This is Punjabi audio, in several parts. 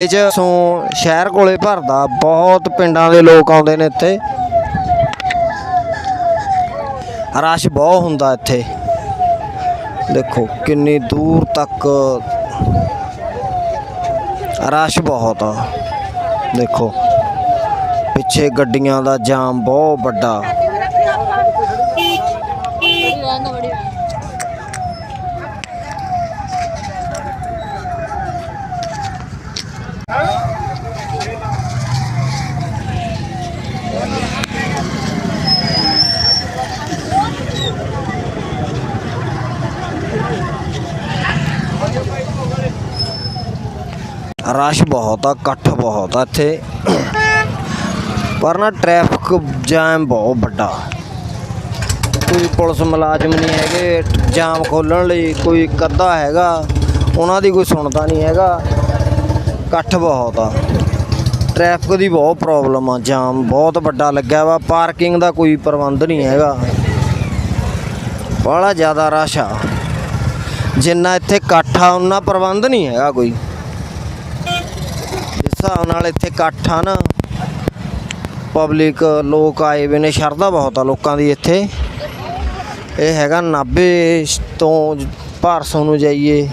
ਇਹ ਚ ਸੋ ਸ਼ਹਿਰ ਕੋਲੇ ਭਰਦਾ, ਬਹੁਤ ਪਿੰਡਾਂ ਦੇ ਲੋਕ ਆਉਂਦੇ ਨੇ ਇੱਥੇ। ਰਸ਼ ਬਹੁਤ ਹੁੰਦਾ ਇੱਥੇ। ਦੇਖੋ, ਕਿੰਨੀ ਦੂਰ ਤੱਕ ਰਸ਼ ਬਹੁਤ ਆ। ਦੇਖੋ, ਪਿੱਛੇ ਗੱਡੀਆਂ ਦਾ ਜਾਮ ਬਹੁਤ ਵੱਡਾ। ਰਸ਼ ਬਹੁਤ ਆ, ਇਕੱਠ ਬਹੁਤ ਆ ਇੱਥੇ। ਪਰ ਨਾ ਟ੍ਰੈਫਿਕ ਜਾਮ ਬਹੁਤ ਵੱਡਾ। ਕੋਈ ਪੁਲਿਸ ਮੁਲਾਜ਼ਮ ਨਹੀਂ ਹੈਗੇ ਜਾਮ ਖੋਲਣ ਲਈ ਕੋਈ ਕੱਦਾ ਹੈਗਾ, ਉਹਨਾਂ ਦੀ ਕੋਈ ਸੁਣਦਾ ਨਹੀਂ ਹੈਗਾ। ਇਕੱਠ ਬਹੁਤ ਆ। ਟ੍ਰੈਫਿਕ ਦੀ ਬਹੁਤ ਪ੍ਰੋਬਲਮ ਆ ਜਾਮ ਬਹੁਤ ਵੱਡਾ ਲੱਗਿਆ ਵਾ ਪਾਰਕਿੰਗ ਦਾ ਕੋਈ ਪ੍ਰਬੰਧ ਨਹੀਂ ਹੈਗਾ। ਬੜਾ ਜ਼ਿਆਦਾ ਰਸ਼ ਆ। ਜਿੰਨਾ ਇੱਥੇ ਇਕੱਠ ਆ, ਉਹਨਾਂ ਪ੍ਰਬੰਧ ਨਹੀਂ ਹੈਗਾ ਕੋਈ। ਹਿਸਾਬ ਨਾਲ ਇੱਥੇ ਇਕੱਠ ਹਨ ਪਬਲਿਕ ਲੋਕ ਆਏ ਵੇ ਨੇ, ਸ਼ਰਧਾ ਬਹੁਤ ਆ ਲੋਕਾਂ ਦੀ ਇੱਥੇ। ਇਹ ਹੈਗਾ ਨਾਭੇ ਤੋਂ ਭਾਰਸੋਂ ਨੂੰ ਜਾਈਏ।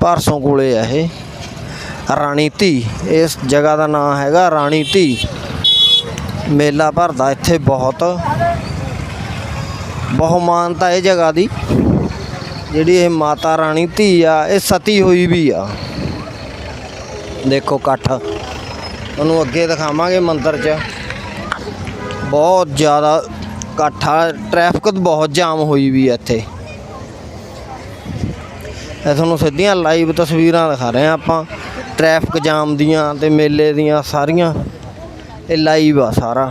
ਭਾਰਸੋਂ ਕੋਲੇ ਆ ਇਹ। ਰਾਣੀ ਧੀ, ਇਸ ਜਗ੍ਹਾ ਦਾ ਨਾਮ ਹੈਗਾ ਰਾਣੀ ਧੀ। ਮੇਲਾ ਭਰਦਾ ਇੱਥੇ ਬਹੁਤ। ਬਹੁਮਾਨਤਾ ਇਹ ਜਗ੍ਹਾ ਦੀ, ਜਿਹੜੀ ਇਹ ਮਾਤਾ ਰਾਣੀ ਧੀ ਆ, ਇਹ ਸਤੀ ਹੋਈ ਵੀ ਆ। ਦੇਖੋ ਇਕੱਠ। ਤੁਹਾਨੂੰ ਅੱਗੇ ਦਿਖਾਵਾਂਗੇ ਮੰਦਿਰ 'ਚ। ਬਹੁਤ ਜ਼ਿਆਦਾ ਇਕੱਠ ਟ੍ਰੈਫਿਕ ਬਹੁਤ ਜਾਮ ਹੋਈ ਵੀ ਇੱਥੇ। ਇਹ ਤੁਹਾਨੂੰ ਸਿੱਧੀਆਂ ਲਾਈਵ ਤਸਵੀਰਾਂ ਦਿਖਾ ਰਹੇ ਆ ਆਪਾਂ ਟ੍ਰੈਫਿਕ ਜਾਮ ਦੀਆਂ ਤੇ ਮੇਲੇ ਦੀਆਂ ਸਾਰੀਆਂ। ਇਹ ਲਾਈਵ ਆ ਸਾਰਾ।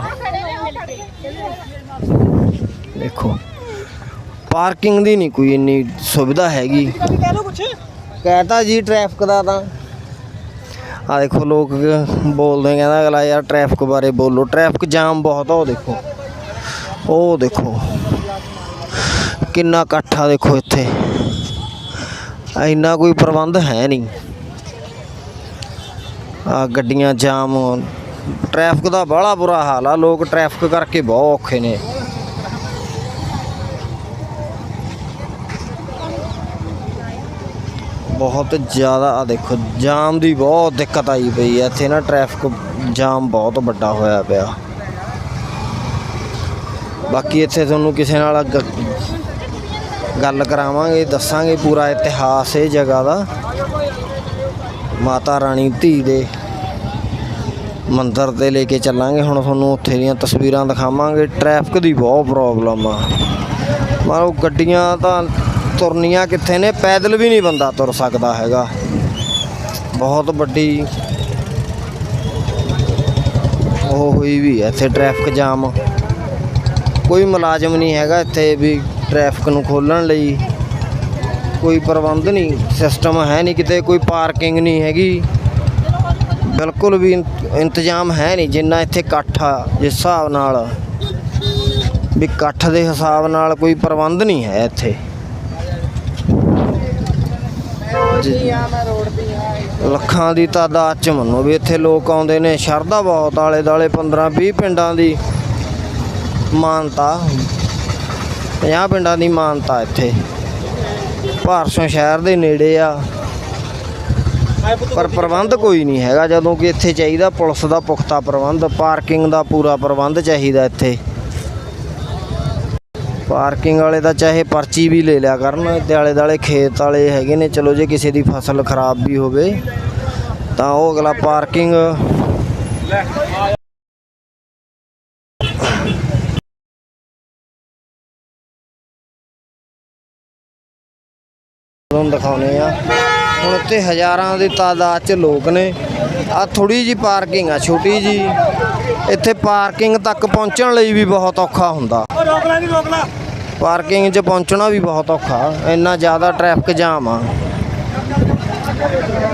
ਦੇਖੋ ਪਾਰਕਿੰਗ ਦੀ ਨਹੀਂ ਕੋਈ ਇੰਨੀ ਸੁਵਿਧਾ ਹੈਗੀ। ਕਹਤਾ ਜੀ ਟ੍ਰੈਫਿਕ ਦਾ ਤਾਂ। ਆ ਦੇਖੋ ਲੋਕ ਬੋਲਦੇ ਕਹਿੰਦਾ ਅਗਲਾ ਯਾਰ ਟ੍ਰੈਫਿਕ ਬਾਰੇ ਬੋਲੋ ਟ੍ਰੈਫਿਕ ਜਾਮ ਬਹੁਤ ਆ ਉਹ ਦੇਖੋ ਉਹ ਦੇਖੋ ਕਿੰਨਾ ਇਕੱਠਾ ਦੇਖੋ ਇੱਥੇ ਇੰਨਾ ਕੋਈ ਪ੍ਰਬੰਧ ਹੈ ਨਹੀਂ ਆ ਗੱਡੀਆਂ ਜਾਮ ਟ੍ਰੈਫਿਕ ਦਾ ਬੜਾ ਬੁਰਾ ਹਾਲ ਆ ਲੋਕ ਟ੍ਰੈਫਿਕ ਕਰਕੇ ਬਹੁਤ ਔਖੇ ਨੇ ਬਹੁਤ ਜ਼ਿਆਦਾ ਆ ਦੇਖੋ, ਜਾਮ ਦੀ ਬਹੁਤ ਦਿੱਕਤ ਆਈ ਪਈ ਹੈ। ਇੱਥੇ ਨਾ ਟ੍ਰੈਫਿਕ ਜਾਮ ਬਹੁਤ ਵੱਡਾ ਹੋਇਆ ਪਿਆ। ਬਾਕੀ ਇੱਥੇ ਤੁਹਾਨੂੰ ਕਿਸੇ ਨਾਲ ਗੱਲ ਕਰਾਵਾਂਗੇ, ਦੱਸਾਂਗੇ ਪੂਰਾ ਇਤਿਹਾਸ ਇਹ ਜਗ੍ਹਾ ਦਾ। ਮਾਤਾ ਰਾਣੀ ਧੀ ਦੇ ਮੰਦਰ ਤੇ ਲੈ ਕੇ ਚੱਲਾਂਗੇ। ਹੁਣ ਤੁਹਾਨੂੰ ਉੱਥੇ ਦੀਆਂ ਤਸਵੀਰਾਂ ਦਿਖਾਵਾਂਗੇ। ਟ੍ਰੈਫਿਕ ਦੀ ਬਹੁਤ ਪ੍ਰੋਬਲਮ ਆ। ਮਾਰੋ ਗੱਡੀਆਂ ਤਾਂ ਤੁਰਨੀਆਂ ਕਿੱਥੇ ਨੇ? ਪੈਦਲ ਵੀ ਨਹੀਂ ਬੰਦਾ ਤੁਰ ਸਕਦਾ ਹੈਗਾ। ਬਹੁਤ ਵੱਡੀ ਉਹ ਹੋਈ ਵੀ ਹੈ, ਇੱਥੇ ਟ੍ਰੈਫਿਕ ਜਾਮ ਕੋਈ ਮੁਲਾਜ਼ਮ ਨਹੀਂ ਹੈਗਾ ਇੱਥੇ ਵੀ ਟ੍ਰੈਫਿਕ ਨੂੰ ਖੋਲਣ ਲਈ। ਕੋਈ ਪ੍ਰਬੰਧ ਨਹੀਂ ਸਿਸਟਮ ਹੈ ਨਹੀਂ ਕਿਤੇ, ਕੋਈ ਪਾਰਕਿੰਗ ਨਹੀਂ ਹੈਗੀ। ਬਿਲਕੁਲ ਵੀ ਇੰਤਜ਼ਾਮ ਹੈ ਨਹੀਂ, ਜਿੰਨਾ ਇੱਥੇ ਇਕੱਠ ਆ, ਜਿਸ ਹਿਸਾਬ ਨਾਲ। ਵੀ ਇਕੱਠ ਦੇ ਹਿਸਾਬ ਨਾਲ ਕੋਈ ਪ੍ਰਬੰਧ ਨਹੀਂ ਹੈ ਇੱਥੇ। ਲੱਖਾਂ ਦੀ ਤਾਦਾਦ ਚ ਮੰਨੋ ਵੀ ਇੱਥੇ ਲੋਕ ਆਉਂਦੇ ਨੇ ਸ਼ਰਧਾ ਬਹੁਤ ਆਲੇ ਦਾਲੇ 15 20 ਪਿੰਡਾਂ ਦੀ ਮਾਨਤਾ। 50 ਪਿੰਡਾਂ ਦੀ ਮਾਨਤਾ ਇੱਥੇ। ਭਾਰਸੋਂ ਸ਼ਹਿਰ ਦੇ ਨੇੜੇ ਆ। ਪਰ ਪ੍ਰਬੰਧ ਕੋਈ ਨਹੀਂ ਹੈਗਾ ਜਦੋਂ ਕਿ ਇੱਥੇ ਚਾਹੀਦਾ ਪੁਲਿਸ ਦਾ ਪੁਖਤਾ ਪ੍ਰਬੰਧ ਪਾਰਕਿੰਗ ਦਾ ਪੂਰਾ ਪ੍ਰਬੰਧ ਚਾਹੀਦਾ ਇੱਥੇ। ਪਾਰਕਿੰਗ ਵਾਲੇ ਤਾਂ ਚਾਹੇ ਪਰਚੀ ਵੀ ਲੈ ਲਿਆ ਕਰਨ ਤੇ ਆਲੇ ਦਾਲੇ ਖੇਤ ਵਾਲੇ ਹੈਗੇ ਨੇ, ਚਲੋ ਜੇ ਕਿਸੇ ਦੀ ਫਸਲ ਖਰਾਬ ਵੀ ਹੋਵੇ, ਤਾਂ ਉਹ ਅਗਲਾ ਪਾਰਕਿੰਗ ਤੁਹਾਨੂੰ ਦਿਖਾਉਨੇ ਆ। ਹੁਣ ਇੱਥੇ ਹਜ਼ਾਰਾਂ ਦੀ ਤਾਦਾਦ 'ਚ ਲੋਕ ਨੇ। ਆ ਥੋੜੀ ਜੀ ਪਾਰਕਿੰਗ ਆ ਛੋਟੀ ਜੀ ਇੱਥੇ ਪਾਰਕਿੰਗ ਤੱਕ ਪਹੁੰਚਣ ਲਈ ਵੀ ਬਹੁਤ ਔਖਾ ਹੁੰਦਾ। ਰੋਕ ਲੈ ਨਹੀਂ ਰੋਕ ਲੈ। ਪਾਰਕਿੰਗ 'ਚ ਪਹੁੰਚਣਾ ਵੀ ਬਹੁਤ ਔਖਾ ਇੰਨਾ ਜ਼ਿਆਦਾ ਟ੍ਰੈਫਿਕ ਜਾਮ ਆ।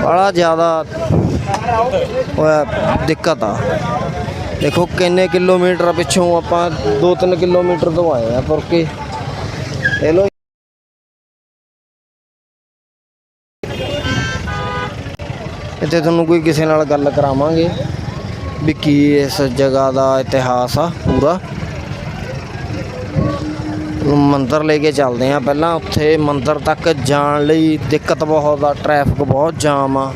ਬੜਾ ਜ਼ਿਆਦਾ ਦਿੱਕਤ ਆ। ਦੇਖੋ ਕਿੰਨੇ ਕਿਲੋਮੀਟਰ ਪਿੱਛੋਂ ਆਪਾਂ 2-3 ਕਿਲੋਮੀਟਰ ਤੋਂ ਆਏ ਆ ਤੁਰ ਕੇ। ਇਹ ਲੋ ਇੱਥੇ ਤੁਹਾਨੂੰ ਕੋਈ ਕਿਸੇ ਨਾਲ ਗੱਲ ਕਰਾਵਾਂਗੇ ਵੀ ਕੀ ਇਸ ਜਗ੍ਹਾ ਦਾ ਇਤਿਹਾਸ ਆ ਪੂਰਾ। ਮੰਦਰ ਲੈ ਕੇ ਚੱਲਦੇ ਆ ਪਹਿਲਾਂ। ਉੱਥੇ ਮੰਦਰ ਤੱਕ ਜਾਣ ਲਈ ਦਿੱਕਤ ਬਹੁਤ ਆ ਟ੍ਰੈਫਿਕ ਬਹੁਤ ਜਾਮ ਆ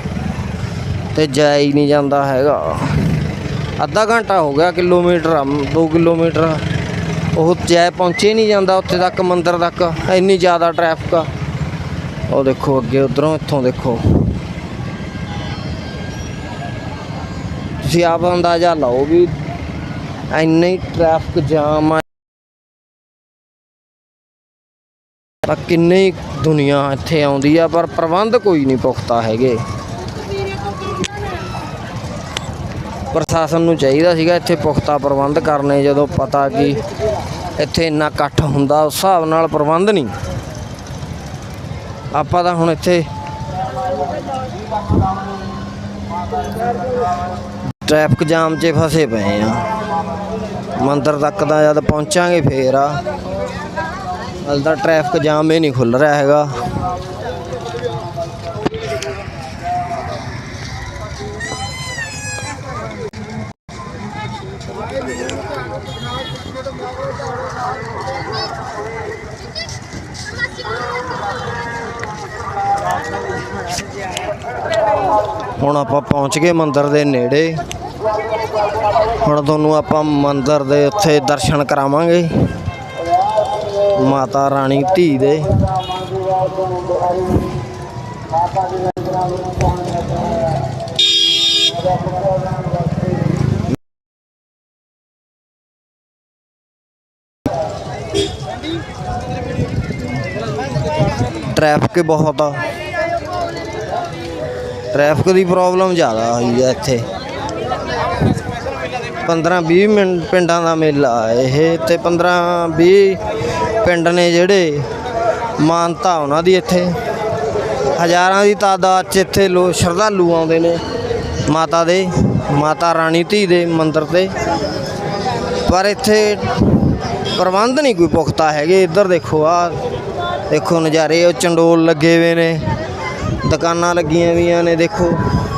ਤੇ ਜਾ ਹੀ ਨਹੀਂ ਜਾਂਦਾ ਹੈਗਾ। ਅੱਧਾ ਘੰਟਾ ਹੋ ਗਿਆ ਕਿਲੋਮੀਟਰ ਆ 2 ਕਿਲੋਮੀਟਰ ਉਹ ਜੈ ਪਹੁੰਚੇ ਨਹੀਂ ਜਾਂਦਾ ਉੱਥੇ ਤੱਕ, ਮੰਦਰ ਤੱਕ। ਇੰਨੀ ਜ਼ਿਆਦਾ ਟ੍ਰੈਫਿਕ ਆ। ਉਹ ਦੇਖੋ ਅੱਗੇ, ਉਧਰੋਂ ਇੱਥੋਂ ਦੇਖੋ। ਤੁਸੀਂ ਆਪ ਅੰਦਾਜ਼ਾ ਲਾਓ ਵੀ ਇੰਨੀ ਟ੍ਰੈਫਿਕ ਜਾਮ ਆ। ਤਾਂ ਕਿੰਨੀ ਦੁਨੀਆ ਇੱਥੇ ਆਉਂਦੀ ਆ, ਪਰ ਪ੍ਰਬੰਧ ਕੋਈ ਨਹੀਂ ਪੁਖਤਾ ਹੈਗੇ। ਪ੍ਰਸ਼ਾਸਨ ਨੂੰ ਚਾਹੀਦਾ ਸੀਗਾ ਇੱਥੇ ਪੁਖਤਾ ਪ੍ਰਬੰਧ ਕਰਨੇ, ਜਦੋਂ ਪਤਾ ਕਿ ਇੱਥੇ ਇੰਨਾ ਇਕੱਠ ਹੁੰਦਾ, ਉਸ ਹਿਸਾਬ ਨਾਲ ਪ੍ਰਬੰਧ ਨਹੀਂ। ਆਪਾਂ ਤਾਂ ਹੁਣ ਇੱਥੇ ਟ੍ਰੈਫਿਕ ਜਾਮ 'ਚ ਫਸੇ ਪਏ ਆ। ਮੰਦਰ ਤੱਕ ਤਾਂ ਜਦ ਪਹੁੰਚਾਂਗੇ ਫੇਰ ਆ। ਹਾਲੇ ਤਾਂ ਟ੍ਰੈਫਿਕ ਜਾਮ ਹੀ ਨਹੀਂ ਖੁੱਲ ਰਿਹਾ ਹੈਗਾ। ਹੁਣ ਆਪਾਂ ਪਹੁੰਚ ਗਏ ਮੰਦਰ ਦੇ ਨੇੜੇ। ਹੁਣ ਤੁਹਾਨੂੰ ਆਪਾਂ ਮੰਦਰ ਦੇ ਉੱਥੇ ਦਰਸ਼ਨ ਕਰਾਵਾਂਗੇ। ਮਾਤਾ ਰਾਣੀ ਧੀ ਦੇ। ਟ੍ਰੈਫਿਕ ਬਹੁਤ ਆ। ਟ੍ਰੈਫਿਕ ਦੀ ਪ੍ਰੋਬਲਮ ਜ਼ਿਆਦਾ ਹੋਈ ਹੈ ਇੱਥੇ। 15 20 ਮਿੰਟ ਪਿੰਡਾਂ ਦਾ ਮੇਲਾ ਇਹ। ਤੇ 15 20 ਪਿੰਡ ਨੇ ਜਿਹੜੇ ਮਾਨਤਾ ਉਹਨਾਂ ਦੀ ਇੱਥੇ। ਹਜ਼ਾਰਾਂ ਦੀ ਤਾਦਾਦ 'ਚ ਇੱਥੇ ਲੋ, ਸ਼ਰਧਾਲੂ ਆਉਂਦੇ ਨੇ ਮਾਤਾ ਦੇ, ਮਾਤਾ ਰਾਣੀ ਧੀ ਦੇ ਮੰਦਿਰ ਤੇ। ਪਰ ਇੱਥੇ ਪ੍ਰਬੰਧ ਨਹੀਂ ਕੋਈ ਪੁਖਤਾ ਹੈਗੇ। ਇੱਧਰ ਦੇਖੋ, ਆ ਦੇਖੋ ਨਜ਼ਾਰੇ, ਉਹ ਚੰਡੋਲ ਲੱਗੇ ਹੋਏ ਨੇ। ਦੁਕਾਨਾਂ ਲੱਗੀਆਂ ਵੀਆਂ ਨੇ, ਦੇਖੋ।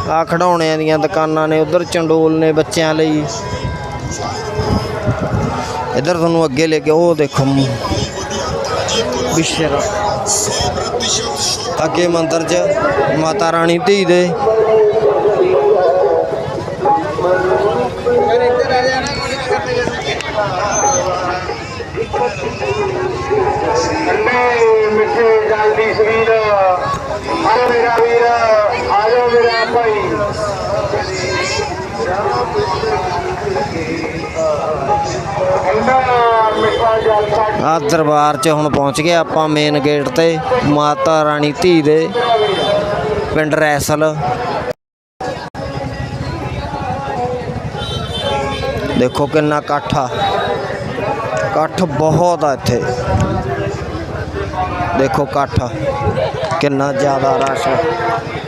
ਆ ਖਿਡੌਣਿਆਂ ਦੀਆਂ ਦੁਕਾਨਾਂ ਨੇ, ਉਧਰ ਚੰਡੋਲ ਨੇ ਬੱਚਿਆਂ ਲਈ। ਇੱਧਰ ਤੁਹਾਨੂੰ ਅੱਗੇ ਲੈ ਕੇ ਉਹ ਦੇਖੋ। ਵਿਸ਼ਰ ਅੱਗੇ ਮੰਦਿਰ 'ਚ ਮਾਤਾ ਰਾਣੀ ਧੀ ਦੇ। ਆ ਦਰਬਾਰ 'ਚ ਹੁਣ ਪਹੁੰਚ ਗਏ ਆਪਾਂ ਮੇਨ ਗੇਟ ਤੇ, ਮਾਤਾ ਰਾਣੀ ਧੀ ਦੇ, ਪਿੰਡ ਰੈਸਲ। ਦੇਖੋ ਕਿੰਨਾ ਇਕੱਠ ਆ। ਇਕੱਠ ਬਹੁਤ ਆ ਇੱਥੇ। ਦੇਖੋ ਇਕੱਠ ਕਿੰਨਾ ਜ਼ਿਆਦਾ ਰਸ਼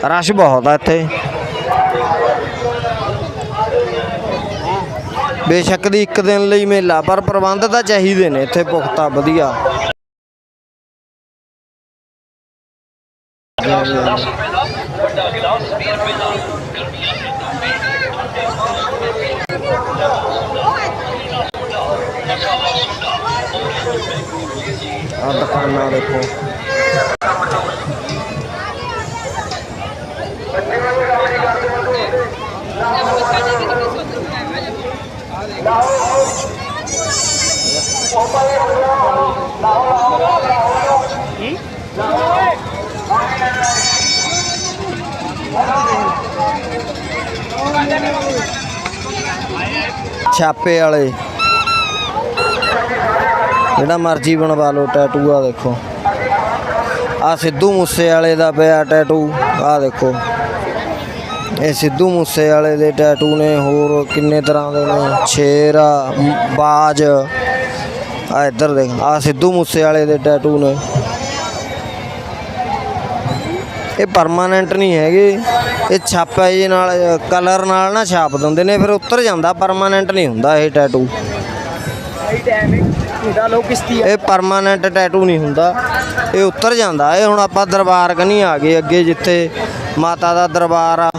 ਰਸ਼ ਬਹੁਤ ਆ ਇੱਥੇ। ਬੇਸ਼ੱਕ ਦੀ ਇੱਕ ਦਿਨ ਲਈ ਮੇਲਾ, ਪਰ ਪ੍ਰਬੰਧ ਤਾਂ ਚਾਹੀਦੇ ਨੇ ਇੱਥੇ ਪੁਖਤਾ, ਵਧੀਆ। ਆ ਦੁਕਾਨਾਂ ਦੇਖੋ। ਛਾਪੇ ਵਾਲੇ। ਜਿਹੜਾ ਮਰਜ਼ੀ ਬਣਵਾ ਲਓ ਟੈਟੂ ਆ ਦੇਖੋ। ਆ ਸਿੱਧੂ ਮੂਸੇ ਵਾਲੇ ਦਾ ਪਿਆ ਟੈਟੂ ਆ ਦੇਖੋ। ਇਹ ਸਿੱਧੂ ਮੂਸੇ ਵਾਲੇ ਦੇ ਟੈਟੂ ਨੇ, ਹੋਰ ਕਿੰਨੇ ਤਰ੍ਹਾਂ ਦੇ ਨੇ। ਸ਼ੇਰ ਆ ਬਾਜ। ਆ ਇੱਧਰ ਦੇਖ, ਆ ਸਿੱਧੂ ਮੂਸੇ ਵਾਲੇ ਦੇ ਟੈਟੂ ਨੇ। ਇਹ ਪਰਮਾਨੈਂਟ ਨਹੀਂ ਹੈਗੇ। ਇਹ ਛਾਪਾ ਜੀ ਨਾਲ, ਕਲਰ ਨਾਲ ਨਾ ਛਾਪ ਦਿੰਦੇ ਨੇ, ਫਿਰ ਉੱਤਰ ਜਾਂਦਾ ਪਰਮਾਨੈਂਟ ਨਹੀਂ ਹੁੰਦਾ ਇਹ ਟੈਟੂ ਇਹ ਪਰਮਾਨੈਂਟ ਟੈਟੂ ਨਹੀਂ ਹੁੰਦਾ। ਇਹ ਉੱਤਰ ਜਾਂਦਾ। ਇਹ ਹੁਣ ਆਪਾਂ ਦਰਬਾਰ ਕਨੀ ਆ ਗਏ ਅੱਗੇ ਜਿੱਥੇ ਮਾਤਾ ਦਾ ਦਰਬਾਰ ਆ।